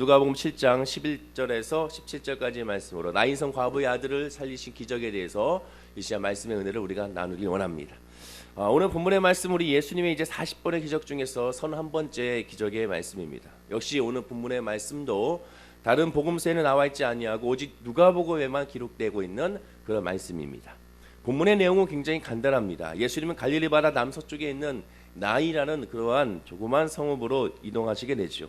누가복음 7장 11절에서 17절까지의 말씀으로 나인성 과부의 아들을 살리신 기적에 대해서 이 시간 말씀의 은혜를 우리가 나누기 원합니다. 아, 오늘 본문의 말씀 우리 예수님의 이제 40번의 기적 중에서 31번째 기적의 말씀입니다. 역시 오늘 본문의 말씀도 다른 복음서에는 나와 있지 아니하고 오직 누가복음에만 기록되고 있는 그런 말씀입니다. 본문의 내용은 굉장히 간단합니다. 예수님은 갈릴리 바다 남서쪽에 있는 나이라는 그러한 조그만 성읍으로 이동하시게 되죠.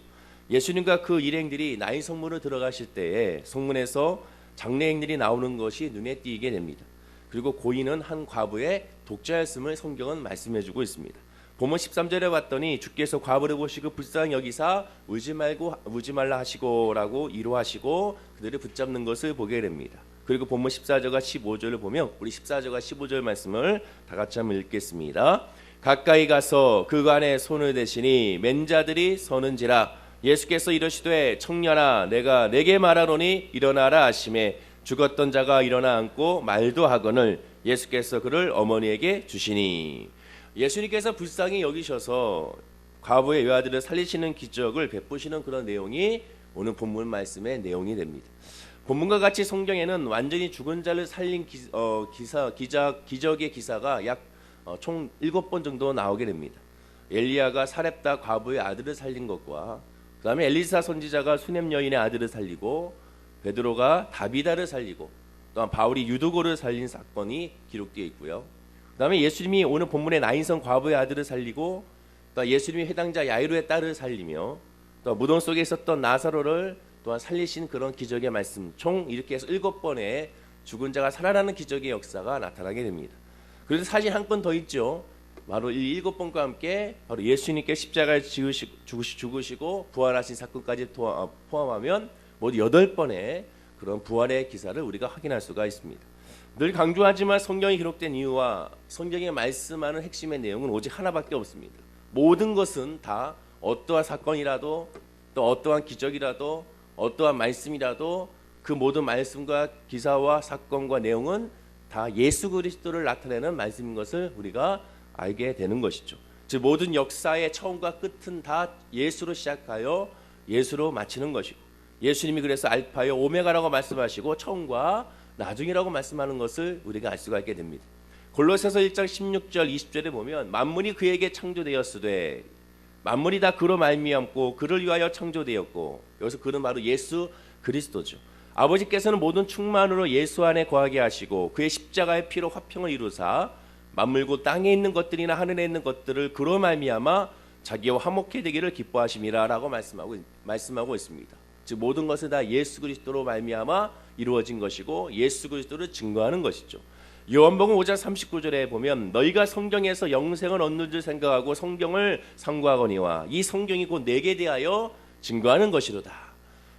예수님과 그 일행들이 나이 성문을 들어가실 때에 성문에서 장례행들이 나오는 것이 눈에 띄게 됩니다. 그리고 고인은 한 과부의 독자였음을 성경은 말씀해주고 있습니다. 본문 13절에 봤더니 주께서 과부를 보시고 불쌍히 여기사 울지 말고 울지 말라 하시고라고 위로하시고 그들을 붙잡는 것을 보게 됩니다. 그리고 본문 14절과 15절을 보면 우리 14절과 15절 말씀을 다 같이 한번 읽겠습니다. 가까이 가서 그간에 손을 대시니 맨자들이 서는지라 예수께서 이르시되 청년아 내가 내게 말하노니 일어나라 하심에 죽었던 자가 일어나 앉고 말도 하거늘 예수께서 그를 어머니에게 주시니 예수님께서 불쌍히 여기셔서 과부의 외아들을 살리시는 기적을 베푸시는 그런 내용이 오늘 본문 말씀의 내용이 됩니다. 본문과 같이 성경에는 완전히 죽은 자를 살린 기, 어, 기사 기자 기적의 기사가 약총 일곱 번 정도 나오게 됩니다. 엘리야가 사렙다 과부의 아들을 살린 것과 그다음에 엘리사 선지자가 수넴 여인의 아들을 살리고 베드로가 다비다를 살리고 또한 바울이 유두고를 살린 사건이 기록되어 있고요. 그다음에 예수님이 오늘 본문의 나인성 과부의 아들을 살리고 또 예수님이 회당자 야이로의 딸을 살리며 또 무덤 속에 있었던 나사로를 또한 살리신 그런 기적의 말씀 총 이렇게 해서 일곱 번의 죽은 자가 살아나는 기적의 역사가 나타나게 됩니다. 그래서 사진 한건 더 있죠. 바로 이 일곱 번과 함께 바로 예수님께 십자가에 죽으시고, 부활하신 사건까지 어, 포함하면 모두 여덟 번의 그런 부활의 기사를 우리가 확인할 수가 있습니다. 늘 강조하지만 성경이 기록된 이유와 성경에 말씀하는 핵심의 내용은 오직 하나밖에 없습니다. 모든 것은 다 어떠한 사건이라도 또 어떠한 기적이라도 어떠한 말씀이라도 그 모든 말씀과 기사와 사건과 내용은 다 예수 그리스도를 나타내는 말씀인 것을 우리가 알게 되는 것이죠. 즉 모든 역사의 처음과 끝은 다 예수로 시작하여 예수로 마치는 것이고 예수님이 그래서 알파요 오메가라고 말씀하시고 처음과 나중이라고 말씀하는 것을 우리가 알 수가 있게 됩니다. 골로새서 1장 16절 20절에 보면 만물이 그에게 창조되었으되 만물이 다 그로 말미암고 그를 위하여 창조되었고 여기서 그는 바로 예수 그리스도죠. 아버지께서는 모든 충만으로 예수 안에 거하게 하시고 그의 십자가의 피로 화평을 이루사 만물고 땅에 있는 것들이나 하늘에 있는 것들을 그로 말미암아 자기와 화목해 되기를 기뻐하심이라라고 말씀하고 말씀하고 있습니다. 즉 모든 것은 다 예수 그리스도로 말미암아 이루어진 것이고 예수 그리스도를 증거하는 것이죠. 요한복음 5장 39절에 보면 너희가 성경에서 영생을 얻는 줄 생각하고 성경을 상고하거니와 이 성경이 곧 내게 대하여 증거하는 것이로다.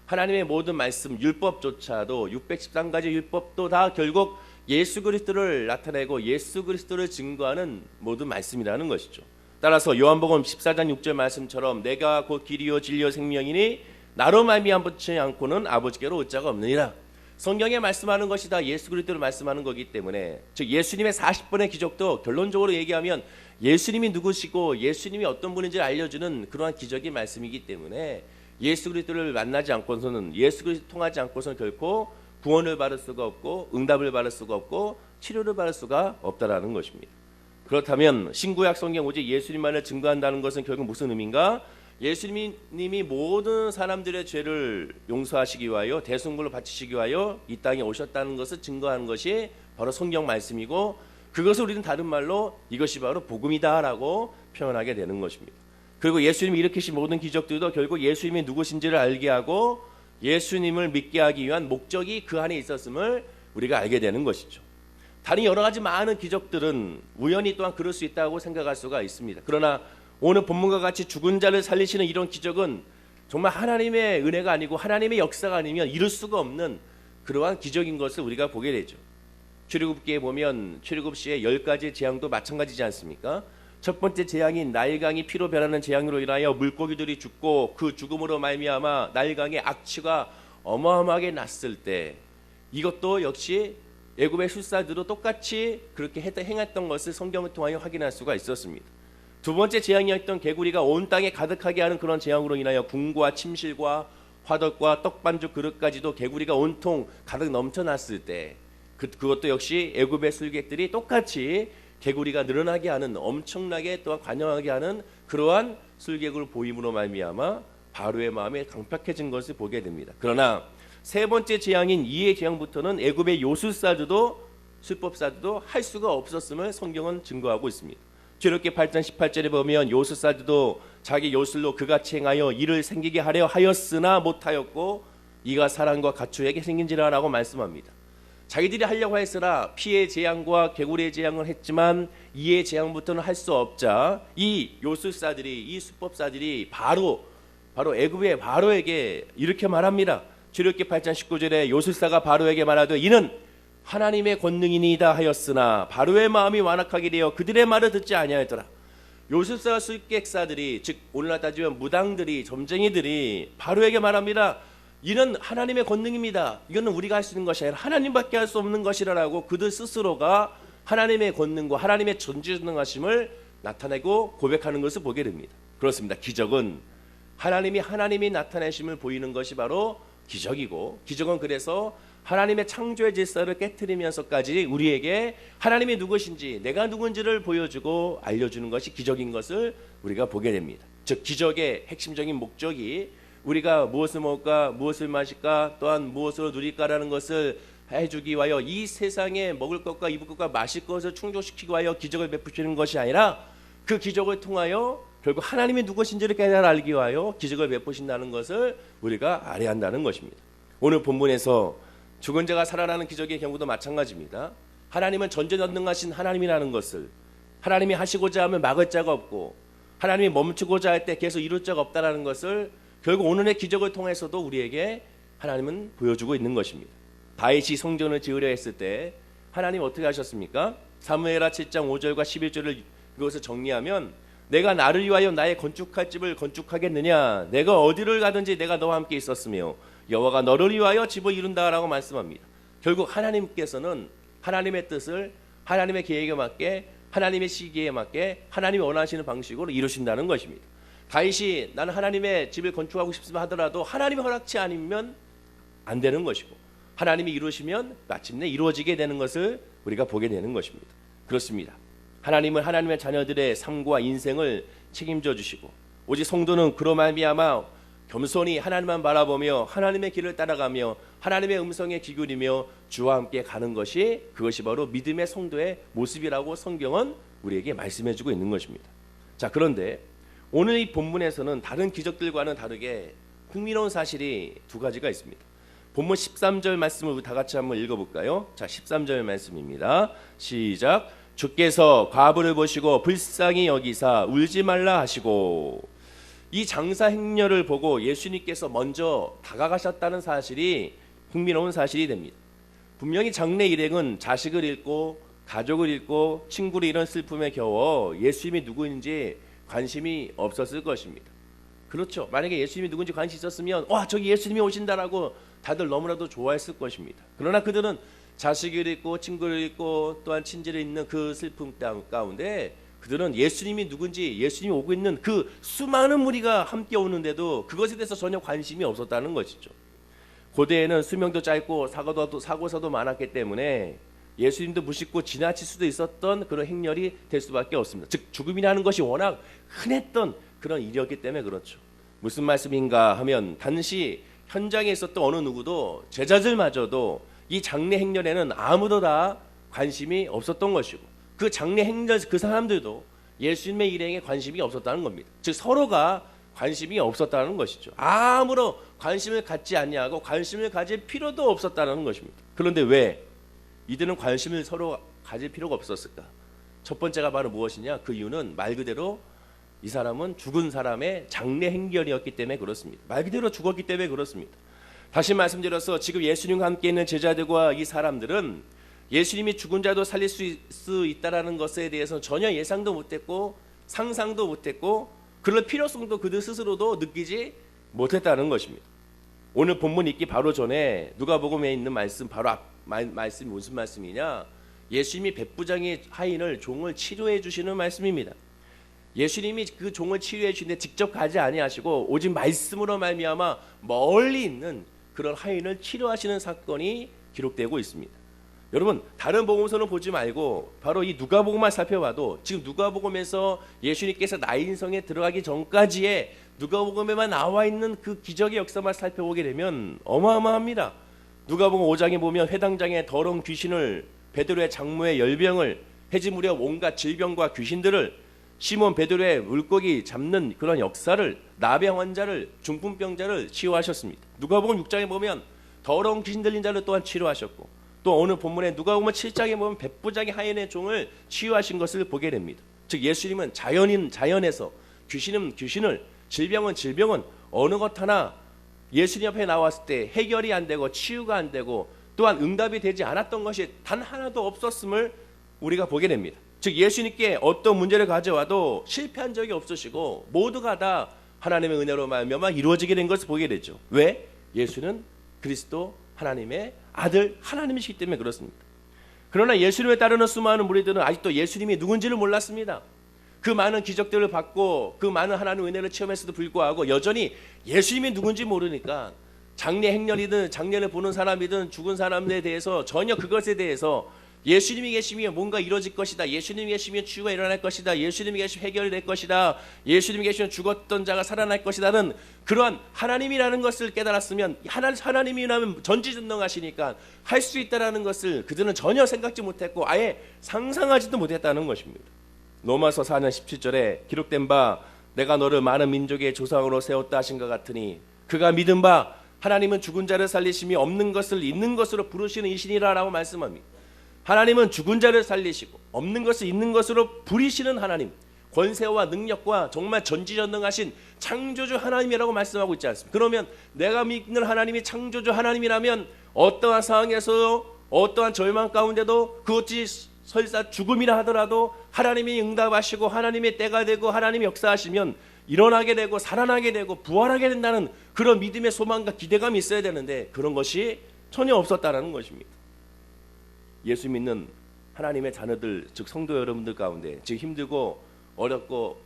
하나님의 모든 말씀 율법조차도 613가지 율법도 다 결국 예수 그리스도를 나타내고 예수 그리스도를 증거하는 모든 말씀이라는 것이죠. 따라서 요한복음 14장 6절 말씀처럼 내가 곧 길이요 진리요 생명이니 나로 말미암 붙지 않고는 아버지께로 올 자가 없느니라. 성경에 말씀하는 것이 다 예수 그리스도를 말씀하는 거기 때문에 즉 예수님의 40번의 기적도 결론적으로 얘기하면 예수님이 누구시고 예수님이 어떤 분인지를 알려주는 그러한 기적의 말씀이기 때문에 예수 그리스도를 만나지 않고서는 예수 그리스도 통하지 않고서는 결코 구원을 받을 수가 없고 응답을 받을 수가 없고 치료를 받을 수가 없다라는 것입니다. 그렇다면 신구약 성경 오직 예수님만을 증거한다는 것은 결국 무슨 의미인가? 예수님이 모든 사람들의 죄를 용서하시기 위하여 대승불로 바치시기 위하여 이 땅에 오셨다는 것을 증거하는 것이 바로 성경 말씀이고 그것을 우리는 다른 말로 이것이 바로 복음이다라고 표현하게 되는 것입니다. 그리고 예수님이 일으키신 모든 기적들도 결국 예수님이 누구신지를 알게 하고 예수님을 믿게 하기 위한 목적이 그 안에 있었음을 우리가 알게 되는 것이죠. 다른 여러 가지 많은 기적들은 우연히 또한 그럴 수 있다고 생각할 수가 있습니다. 그러나 오늘 본문과 같이 죽은 자를 살리시는 이런 기적은 정말 하나님의 은혜가 아니고 하나님의 역사가 아니면 이룰 수가 없는 그러한 기적인 것을 우리가 보게 되죠. 출애굽기에 보면 출애굽시의 열 가지 재앙도 마찬가지지 않습니까? 첫 번째 재앙인 나일강이 피로 변하는 재앙으로 인하여 물고기들이 죽고 그 죽음으로 말미암아 나일강의 악취가 어마어마하게 났을 때 이것도 역시 애굽의 술사들도 똑같이 그렇게 행했던 것을 성경을 통하여 확인할 수가 있었습니다. 두 번째 재앙이었던 개구리가 온 땅에 가득하게 하는 그런 재앙으로 인하여 궁과 침실과 화덕과 떡반죽 그릇까지도 개구리가 온통 가득 넘쳐났을 때 그, 그것도 역시 애굽의 술객들이 똑같이 개구리가 늘어나게 하는 엄청나게 또한 관영하게 하는 그러한 술객을 보임으로 말미암아 바로의 마음이 강팍해진 것을 보게 됩니다. 그러나 세 번째 재앙인 이의 재앙부터는 애굽의 요술사들도 술법사들도 할 수가 없었음을 성경은 증거하고 있습니다. 주력기 8장 18절에 보면 요술사들도 자기 요술로 그같이 행하여 이를 생기게 하려 하였으나 못하였고 이가 사람과 가축에게 생긴지라라고 말씀합니다. 자기들이 하려고 했으나 피의 재앙과 개구리의 재앙을 했지만 이의 재앙부터는 할 수 없자 이 요술사들이 이 수법사들이 바로 바로 애굽의 바로에게 이렇게 말합니다. 주력기 8장 19절에 요술사가 바로에게 말하되 이는 하나님의 권능이니이다 하였으나 바로의 마음이 완악하게 되어 그들의 말을 듣지 아니하였더라. 요술사 술객사들이 즉 오늘날 따지면 무당들이 점쟁이들이 바로에게 말합니다. 이는 하나님의 권능입니다. 이거는 우리가 할 수 있는 것이 아니라 하나님밖에 할 수 없는 것이라고 그들 스스로가 하나님의 권능과 하나님의 전지전능하심을 나타내고 고백하는 것을 보게 됩니다. 그렇습니다. 기적은 하나님이 하나님이 나타내심을 보이는 것이 바로 기적이고 기적은 그래서 하나님의 창조의 질서를 깨뜨리면서까지 우리에게 하나님이 누구신지 내가 누군지를 보여주고 알려주는 것이 기적인 것을 우리가 보게 됩니다. 즉 기적의 핵심적인 목적이 우리가 무엇을 먹을까 무엇을 마실까 또한 무엇으로 누릴까라는 것을 해주기 위하여 이 세상에 먹을 것과 입을 것과 마실 것을 충족시키기 위하여 기적을 베푸시는 것이 아니라 그 기적을 통하여 결국 하나님이 누구신지를 깨달아 알기 위하여 기적을 베푸신다는 것을 우리가 알아야 한다는 것입니다. 오늘 본문에서 죽은 자가 살아나는 기적의 경우도 마찬가지입니다. 하나님은 전제전능하신 하나님이라는 것을 하나님이 하시고자 하면 막을 자가 없고 하나님이 멈추고자 할 때 계속 이룰 자가 없다라는 것을 결국 오늘의 기적을 통해서도 우리에게 하나님은 보여주고 있는 것입니다. 다윗이 성전을 지으려 했을 때 하나님 어떻게 하셨습니까? 사무엘하 7장 5절과 11절을 이것을 정리하면 내가 나를 위하여 나의 건축할 집을 건축하겠느냐 내가 어디를 가든지 내가 너와 함께 있었으며 여호와가 너를 위하여 집을 이룬다라고 말씀합니다. 결국 하나님께서는 하나님의 뜻을 하나님의 계획에 맞게 하나님의 시기에 맞게 하나님이 원하시는 방식으로 이루신다는 것입니다. 다윗이 나는 하나님의 집을 건축하고 싶으면 하더라도 하나님의 허락치 아니면 안 되는 것이고 하나님이 이루시면 마침내 이루어지게 되는 것을 우리가 보게 되는 것입니다. 그렇습니다. 하나님은 하나님의 자녀들의 삶과 인생을 책임져 주시고 오직 성도는 그로 말미암아 겸손히 하나님만 바라보며 하나님의 길을 따라가며 하나님의 음성에 기울이며 주와 함께 가는 것이 그것이 바로 믿음의 성도의 모습이라고 성경은 우리에게 말씀해 주고 있는 것입니다. 자, 그런데 오늘 이 본문에서는 다른 기적들과는 다르게 흥미로운 사실이 두 가지가 있습니다. 본문 13절 말씀을 다 같이 한번 읽어볼까요? 자, 13절 말씀입니다. 시작. 주께서 과부를 보시고 불쌍히 여기사 울지 말라 하시고 이 장사 행렬을 보고 예수님께서 먼저 다가가셨다는 사실이 흥미로운 사실이 됩니다. 분명히 장래 일행은 자식을 잃고 가족을 잃고 친구를 잃은 슬픔에 겨워 예수님이 누구인지 관심이 없었을 것입니다. 그렇죠. 만약에 예수님이 누군지 관심 있었으면 와 저기 예수님이 오신다라고 다들 너무나도 좋아했을 것입니다. 그러나 그들은 자식을 잃고 친구를 잃고 또한 친지를 잃는 그 슬픔 가운데 그들은 예수님이 누군지 예수님이 오고 있는 그 수많은 무리가 함께 오는데도 그것에 대해서 전혀 관심이 없었다는 것이죠. 고대에는 수명도 짧고 사고도 사고사도 많았기 때문에 예수님도 무심코 지나칠 수도 있었던 그런 행렬이 될 수밖에 없습니다. 즉 죽음이라는 것이 워낙 흔했던 그런 일이었기 때문에 그렇죠. 무슨 말씀인가 하면 당시 현장에 있었던 어느 누구도 제자들마저도 이 장례 행렬에는 아무도 다 관심이 없었던 것이고 그 장례 행렬 그 사람들도 예수님의 일행에 관심이 없었다는 겁니다. 즉 서로가 관심이 없었다는 것이죠. 아무런 관심을 갖지 않냐고 관심을 가질 필요도 없었다는 것입니다. 그런데 왜 이들은 관심을 서로 가질 필요가 없었을까? 첫 번째가 바로 무엇이냐? 그 이유는 말 그대로 이 사람은 죽은 사람의 장례 행렬이었기 때문에 그렇습니다. 말 그대로 죽었기 때문에 그렇습니다. 다시 말씀드려서 지금 예수님과 함께 있는 제자들과 이 사람들은 예수님이 죽은 자도 살릴 수 있다라는 것에 대해서 전혀 예상도 못했고 상상도 못했고 그럴 필요성도 그들 스스로도 느끼지 못했다는 것입니다. 오늘 본문 읽기 바로 전에 누가복음에 있는 말씀 바로 앞 말, 말씀이 무슨 말씀이냐? 예수님이 백부장의 하인을 종을 치료해 주시는 말씀입니다. 예수님이 그 종을 치료해 주는데 직접 가지 아니하시고 오직 말씀으로 말미암아 멀리 있는 그런 하인을 치료하시는 사건이 기록되고 있습니다. 여러분 다른 복음서는 보지 말고 바로 이 누가복음만 살펴봐도 지금 누가복음에서 예수님께서 나인성에 들어가기 전까지의 누가복음에만 나와 있는 그 기적의 역사만 살펴보게 되면 어마어마합니다. 누가복음 5장에 보면 회당장에 더러운 귀신을 베드로의 장모의 열병을 해지 무렵 온갖 질병과 귀신들을 시몬 베드로의 물고기 잡는 그런 역사를 나병 환자를 중풍병자를 치유하셨습니다. 누가복음 6장에 보면 더러운 귀신 들린 자를 또한 치료하셨고 또 오늘 본문에 누가복음 7장에 보면 백부장의 하인의 종을 치유하신 것을 보게 됩니다. 즉 예수님은 자연인 자연에서 귀신은 귀신을 질병은 질병은 어느 것 하나 예수님 앞에 나왔을 때 해결이 안 되고 치유가 안 되고 또한 응답이 되지 않았던 것이 단 하나도 없었음을 우리가 보게 됩니다. 즉 예수님께 어떤 문제를 가져와도 실패한 적이 없으시고 모두가 다 하나님의 은혜로 말미암아 이루어지게 된 것을 보게 되죠. 왜? 예수는 그리스도 하나님의 아들 하나님이시기 때문에 그렇습니다. 그러나 예수님을 따르는 수많은 무리들은 아직도 예수님이 누군지를 몰랐습니다. 그 많은 기적들을 받고 그 많은 하나님 은혜를 체험했어도 불구하고 여전히 예수님이 누군지 모르니까 장례 행렬이든 장례를 보는 사람이든 죽은 사람에 대해서 전혀 그것에 대해서 예수님이 계시면 뭔가 이루어질 것이다. 예수님이 계시면 치유가 일어날 것이다. 예수님이 계시면 해결이 될 것이다. 예수님이 계시면 죽었던 자가 살아날 것이다는 그러한 하나님이라는 것을 깨달았으면 하나, 하나님이라면 전지전능하시니까 할 수 있다라는 것을 그들은 전혀 생각지 못했고 아예 상상하지도 못했다는 것입니다. 로마서 4년 17절에 기록된 바 내가 너를 많은 민족의 조상으로 세웠다 하신 것 같으니 그가 믿은 바 하나님은 죽은 자를 살리심이 없는 것을 있는 것으로 부르시는 이신이라라고 말씀합니다. 하나님은 죽은 자를 살리시고 없는 것을 있는 것으로 부리시는 하나님 권세와 능력과 정말 전지전능하신 창조주 하나님이라고 말씀하고 있지 않습니까? 그러면 내가 믿는 하나님이 창조주 하나님이라면 어떠한 상황에서 어떠한 절망 가운데도 그것이 설사 죽음이라 하더라도 하나님이 응답하시고 하나님의 때가 되고 하나님이 역사하시면 일어나게 되고 살아나게 되고 부활하게 된다는 그런 믿음의 소망과 기대감이 있어야 되는데 그런 것이 전혀 없었다라는 것입니다. 예수 믿는 하나님의 자녀들 즉 성도 여러분들 가운데 지금 힘들고 어렵고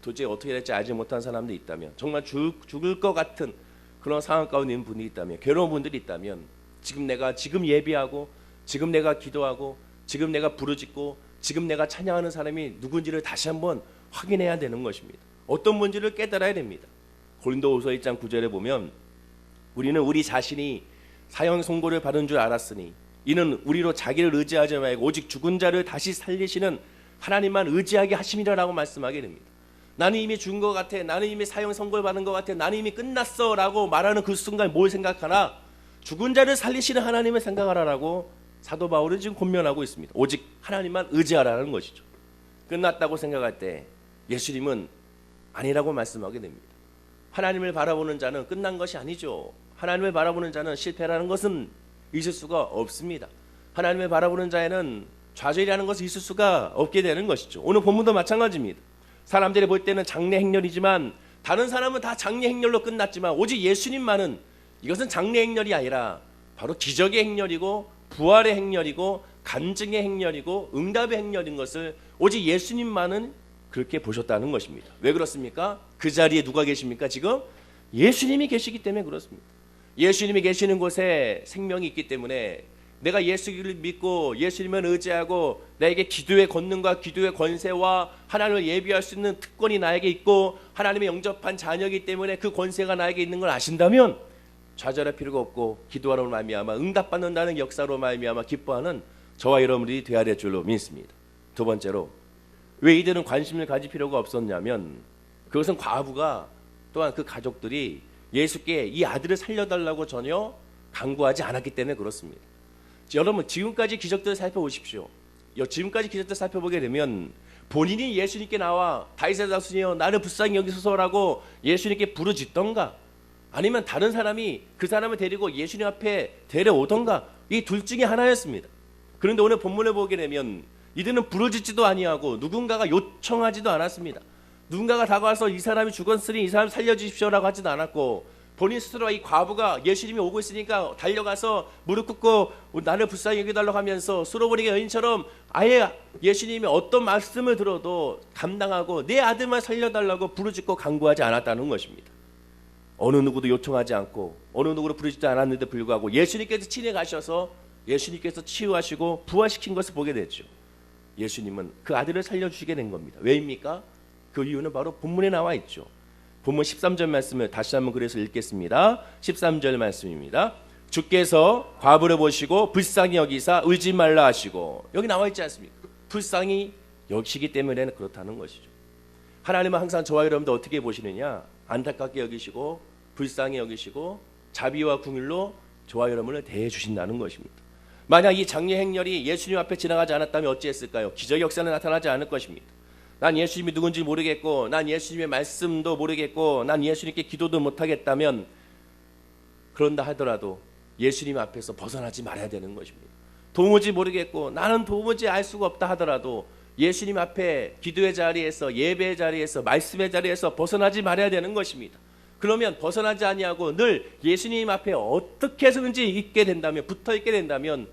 도저히 어떻게 될지 알지 못한 사람들이 있다면 정말 죽, 죽을 것 같은 그런 상황 가운데 있는 분이 있다면 괴로운 분들이 있다면 지금 내가 지금 예비하고 지금 내가 기도하고 지금 내가 부르짖고 지금 내가 찬양하는 사람이 누군지를 다시 한번 확인해야 되는 것입니다. 어떤 분지를 깨달아야 됩니다. 고린도후서 1장 9절에 보면 우리는 우리 자신이 사형 선고를 받은 줄 알았으니 이는 우리로 자기를 의지하지 말고 오직 죽은 자를 다시 살리시는 하나님만 의지하게 하심이라라고 말씀하게 됩니다. 나는 이미 죽은 것 같아. 나는 이미 사형 선고를 받은 것 같아. 나는 이미 끝났어라고 말하는 그 순간 뭘 생각하나? 죽은 자를 살리시는 하나님을 생각하라라고 사도 바울은 지금 권면하고 있습니다. 오직 하나님만 의지하라는 것이죠. 끝났다고 생각할 때 예수님은 아니라고 말씀하게 됩니다. 하나님을 바라보는 자는 끝난 것이 아니죠. 하나님을 바라보는 자는 실패라는 것은 있을 수가 없습니다. 하나님을 바라보는 자에는 좌절이라는 것이 있을 수가 없게 되는 것이죠. 오늘 본문도 마찬가지입니다. 사람들이 볼 때는 장례 행렬이지만 다른 사람은 다 장례 행렬로 끝났지만 오직 예수님만은 이것은 장례 행렬이 아니라 바로 기적의 행렬이고 부활의 행렬이고 간증의 행렬이고 응답의 행렬인 것을 오직 예수님만은 그렇게 보셨다는 것입니다. 왜 그렇습니까? 그 자리에 누가 계십니까? 지금 예수님이 계시기 때문에 그렇습니다. 예수님이 계시는 곳에 생명이 있기 때문에 내가 예수를 믿고 예수님을 의지하고 나에게 기도의 권능과 기도의 권세와 하나님을 예비할 수 있는 특권이 나에게 있고 하나님의 영접한 자녀이기 때문에 그 권세가 나에게 있는 걸 아신다면 좌절할 필요가 없고 기도하러 말미암아 응답받는다는 역사로 말미암아 기뻐하는 저와 여러분들이 되어야 될 줄로 믿습니다. 두 번째로 왜 이들은 관심을 가질 필요가 없었냐면 그것은 과부가 또한 그 가족들이 예수께 이 아들을 살려달라고 전혀 강구하지 않았기 때문에 그렇습니다. 여러분 지금까지 기적들을 살펴보십시오. 지금까지 기적들 살펴보게 되면 본인이 예수님께 나와 다윗의 자손이여 나를 불쌍히 여기소서라고 예수님께 부르짖던가 아니면 다른 사람이 그 사람을 데리고 예수님 앞에 데려오던가 이 둘 중에 하나였습니다. 그런데 오늘 본문을 보게 되면 이들은 부르짖지도 아니하고 누군가가 요청하지도 않았습니다. 누군가가 다가와서 이 사람이 죽었으니 이 사람 살려주십시오라고 하지도 않았고 본인 스스로 이 과부가 예수님이 오고 있으니까 달려가서 무릎 꿇고 나를 불쌍히 여겨달라고 하면서 수로버리게 여인처럼 아예 예수님이 어떤 말씀을 들어도 감당하고 내 아들만 살려달라고 부르짖고 간구하지 않았다는 것입니다. 어느 누구도 요청하지 않고 어느 누구도 부르지도 않았는데 불구하고 예수님께서 친히 가셔서 예수님께서 치유하시고 부활시킨 것을 보게 됐죠. 예수님은 그 아들을 살려주시게 된 겁니다. 왜입니까? 그 이유는 바로 본문에 나와 있죠. 본문 13절 말씀을 다시 한번 그래서 읽겠습니다. 13절 말씀입니다. 주께서 과부를 보시고 불쌍히 여기사 울지 말라 하시고 여기 나와 있지 않습니까? 불쌍히 여기시기 때문에 그렇다는 것이죠. 하나님은 항상 저와 여러분들 어떻게 보시느냐? 안타깝게 여기시고 불쌍히 여기시고 자비와 궁율로 저와 여러분을 대해 주신다는 것입니다. 만약 이 장례 행렬이 예수님 앞에 지나가지 않았다면 어찌했을까요? 기적 역사는 나타나지 않을 것입니다. 난 예수님이 누군지 모르겠고, 난 예수님의 말씀도 모르겠고, 난 예수님께 기도도 못하겠다면 그런다 하더라도 예수님 앞에서 벗어나지 말아야 되는 것입니다. 도무지 모르겠고, 나는 도무지 알 수가 없다 하더라도 예수님 앞에 기도의 자리에서 예배의 자리에서 말씀의 자리에서 벗어나지 말아야 되는 것입니다. 그러면 벗어나지 아니하고 늘 예수님 앞에 어떻게 해서든지 있게 된다면 붙어 있게 된다면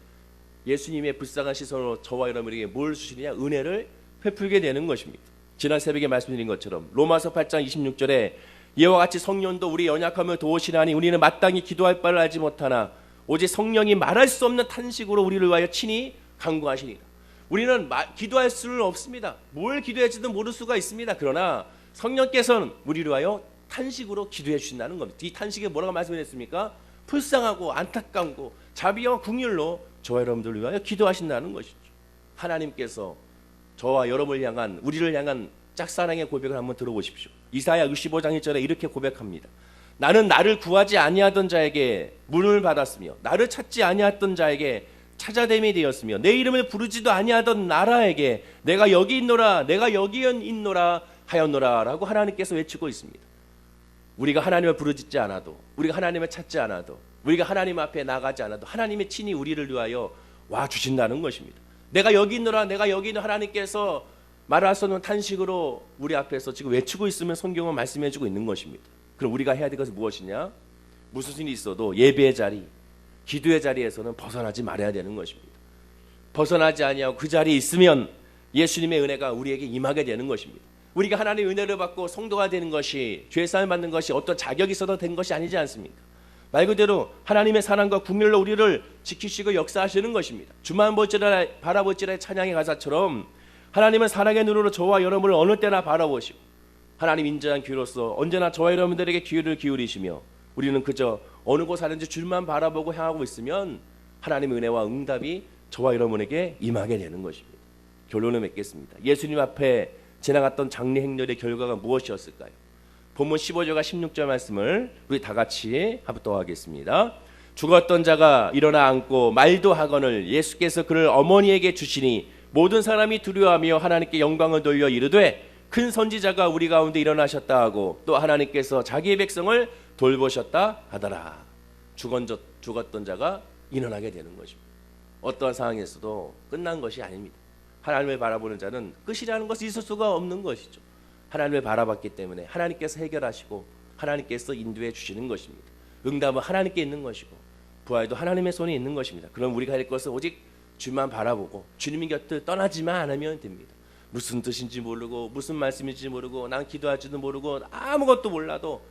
예수님의 불쌍한 시선으로 저와 여러분에게 뭘 주시느냐 은혜를 베풀게 되는 것입니다. 지난 새벽에 말씀드린 것처럼 로마서 8장 26절에 이와 같이 성령도 우리 연약함을 도우시나니 우리는 마땅히 기도할 바를 알지 못하나 오직 성령이 말할 수 없는 탄식으로 우리를 위하여 친히 간구하시니라. 우리는 마, 기도할 수는 없습니다. 뭘 기도할지도 모를 수가 있습니다. 그러나 성령께서는 우리를 위하여 탄식으로 기도해 주신다는 겁니다. 이 탄식에 뭐라고 말씀했습니까? 불쌍하고 안타깝고 자비와 궁율로 저와 여러분들을 위하여 기도하신다는 것이죠. 하나님께서 저와 여러분을 향한 우리를 향한 짝사랑의 고백을 한번 들어보십시오. 이사야 65장 1절에 이렇게 고백합니다. 나는 나를 구하지 아니하던 자에게 문을 받았으며 나를 찾지 아니했던 자에게 찾아됨이 되었으며 내 이름을 부르지도 아니하던 나라에게 내가 여기 있노라 내가 여기 있노라 하였노라라고 하나님께서 외치고 있습니다. 우리가 하나님을 부르짖지 않아도 우리가 하나님을 찾지 않아도 우리가 하나님 앞에 나가지 않아도 하나님의 친히 우리를 위하여 와 주신다는 것입니다. 내가 여기 있노라 내가 여기 있는 하나님께서 없는 탄식으로 우리 앞에서 지금 외치고 있으면 성경은 말씀해 주고 있는 것입니다. 그럼 우리가 해야 될 것은 무엇이냐? 무슨 일이 있어도 예배의 자리, 기도의 자리에서는 벗어나지 말아야 되는 것입니다. 벗어나지 아니하고 그 자리에 있으면 예수님의 은혜가 우리에게 임하게 되는 것입니다. 우리가 하나님의 은혜를 받고 성도가 되는 것이 죄사함 받는 것이 어떤 자격이 있어도 된 것이 아니지 않습니까? 말 그대로 하나님의 사랑과 국률로 우리를 지키시고 역사하시는 것입니다. 주만 볼지라 바라볼지라 찬양의 가사처럼 하나님은 사랑의 눈으로 저와 여러분을 어느 때나 바라보시고 하나님 인자한 귀로서 언제나 저와 여러분들에게 귀를 기울이시며 우리는 그저 어느 곳 사는지 줄만 바라보고 향하고 있으면 하나님의 은혜와 응답이 저와 여러분에게 임하게 되는 것입니다. 결론을 맺겠습니다. 예수님 앞에 지나갔던 장례 행렬의 결과가 무엇이었을까요? 본문 15절과 16절 말씀을 우리 다 같이 합독하겠습니다. 죽었던 자가 일어나 앉고 말도 하거늘 예수께서 그를 어머니에게 주시니 모든 사람이 두려워하며 하나님께 영광을 돌려 이르되 큰 선지자가 우리 가운데 일어나셨다 하고 또 하나님께서 자기의 백성을 돌보셨다 하더라. 죽었, 죽었던 자가 일어나게 되는 것입니다. 어떠한 상황에서도 끝난 것이 아닙니다. 하나님을 바라보는 자는 끝이라는 것이 있을 수가 없는 것이죠. 하나님을 바라봤기 때문에 하나님께서 해결하시고 하나님께서 인도해 주시는 것입니다. 응답은 하나님께 있는 것이고 부활도 하나님의 손에 있는 것입니다. 그럼 우리가 할 것은 오직 주만 바라보고 주님의 곁을 떠나지만 않으면 됩니다. 무슨 뜻인지 모르고 무슨 말씀인지 모르고 난 기도할지도 모르고 아무것도 몰라도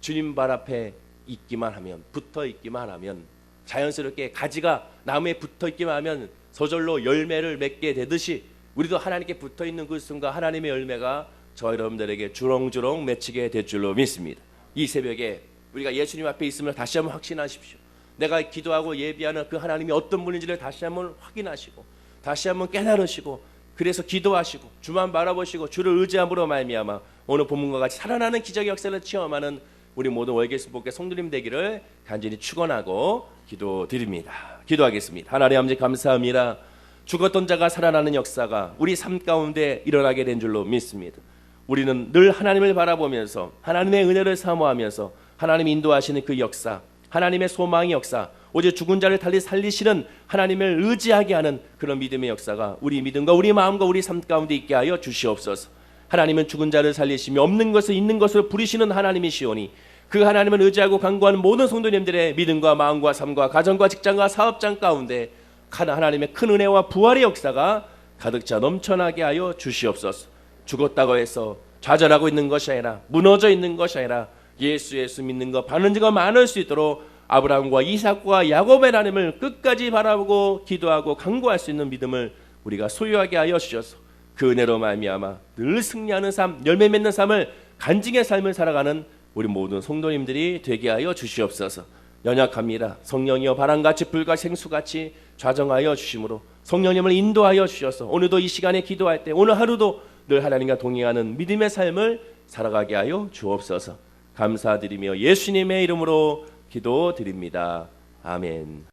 주님 발 앞에 있기만 하면 붙어 있기만 하면 자연스럽게 가지가 나무에 붙어 있기만 하면 저절로 열매를 맺게 되듯이 우리도 하나님께 붙어 있는 그 순간 하나님의 열매가 저 여러분들에게 주렁주렁 맺히게 될 줄로 믿습니다. 이 새벽에 우리가 예수님 앞에 있음을 다시 한번 확신하십시오. 내가 기도하고 예비하는 그 하나님이 어떤 분인지를 다시 한번 확인하시고 다시 한번 깨달으시고 그래서 기도하시고 주만 바라보시고 주를 의지함으로 말미암아 오늘 본문과 같이 살아나는 기적의 역사를 체험하는 우리 모든 월계수 복의 성도님 되기를 간절히 축원하고 기도드립니다. 기도하겠습니다. 하나님 아버지 감사합니다. 죽었던 자가 살아나는 역사가 우리 삶 가운데 일어나게 된 줄로 믿습니다. 우리는 늘 하나님을 바라보면서 하나님의 은혜를 사모하면서 하나님 인도하시는 그 역사, 하나님의 소망의 역사, 오직 죽은 자를 달리 살리시는 하나님을 의지하게 하는 그런 믿음의 역사가 우리 믿음과 우리 마음과 우리 삶 가운데 있게 하여 주시옵소서. 하나님은 죽은 자를 살리시며 없는 것을 있는 것으로 부리시는 하나님이시오니 그 하나님을 의지하고 간구하는 모든 성도님들의 믿음과 마음과 삶과 가정과 직장과 사업장 가운데 하나님의 큰 은혜와 부활의 역사가 가득 차 넘쳐나게 하여 주시옵소서. 죽었다고 해서 좌절하고 있는 것이 아니라 무너져 있는 것이 아니라 예수 예수 믿는 것 자가 많을 수 있도록 아브라함과 이삭과 야곱의 하나님을 끝까지 바라보고 기도하고 간구할 수 있는 믿음을 우리가 소유하게 하여 주셔서 그 은혜로 말미암아 늘 승리하는 삶, 열매 맺는 삶을 간증의 삶을 살아가는 우리 모든 성도님들이 되게 하여 주시옵소서. 연약합니다. 성령이여 바람같이 불같이 생수같이 좌정하여 주심으로 성령님을 인도하여 주셔서 오늘도 이 시간에 기도할 때 오늘 하루도 늘 하나님과 동행하는 믿음의 삶을 살아가게 하여 주옵소서. 감사드리며 예수님의 이름으로 기도드립니다. 아멘.